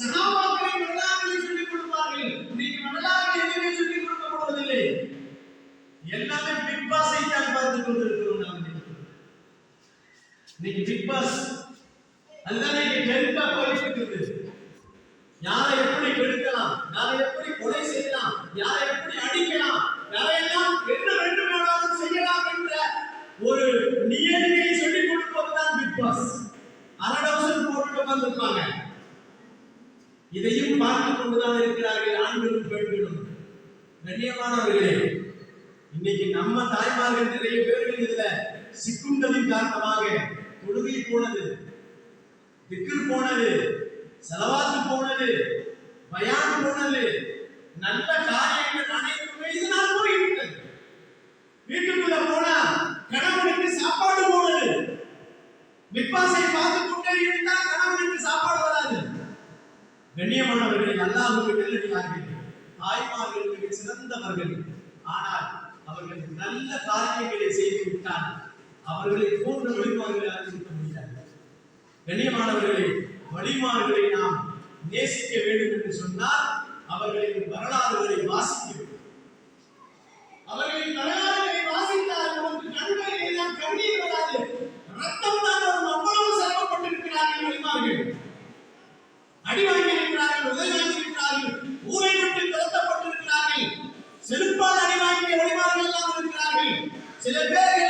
சகாபாக்களை வரலாறுகளை சொல்லிக் கொடுப்பார்கள். இன்னைக்கு வரலாறு எதுவுமே சொல்லிக் கொடுக்கப்படுவதில்லை எல்லாமே பிக் பாஸை தான் பார்த்து கொண்டிருக்கிறோம் நாம் இன்னைக்கு பிக் பாஸ் அதுதான் இன்னைக்கு டென்த்தா போயிட்டு இருக்குது யாரை எப்படி கெடுக்கலாம்? யாரை எப்படி கொலை செய்யலாம்? யாரை எப்படி அடிக்கலாம்? யாரையெல்லாம் என்ன வேண்டுமானாலும் செய்யலாம் என்ற ஒரு நியதியை சொல்லிக் கொடுப்பதுதான் பிக் பாஸ். அரடவசம் போட்டு வந்திருப்பாங்க இதையும் பார்த்துக் கொண்டுதான் இருக்கிறார்கள் ஆண்களும் பெண்களும். கண்ணியமானவர்களே இன்னைக்கு நம்ம தாய்மார்கள் நிறைய பேர்கள் இதுல சிக்குண்டதின் காரணமாக தொழுகை போனது திக்கிர் போனது செலவாத்து போனது பயான் போனது நல்ல காரியங்கள் அனைத்துமே இதனால் போய்விட்டது. வீட்டுக்குள்ள போனா கணவனுக்கு சாப்பாடு போனது பிக்பாஸை பார்த்து கொண்டே இருந்தால் கணவனுக்கு கண்ணியமானவர்கள் அல்லாஹுக்கு நல்லடியார்கள் தாய்மார்கள் மிக சிறந்தவர்கள். ஆனால் அவர்கள் நல்ல காரியங்களை செய்து விட்டால் அவர்களை போன்ற வழிமார்களாக இருக்க முடியாது. கண்ணியமானவர்களை வழிமார்களை நாம் நேசிக்க வேண்டும் என்று சொன்னால் அவர்களின் Celebrate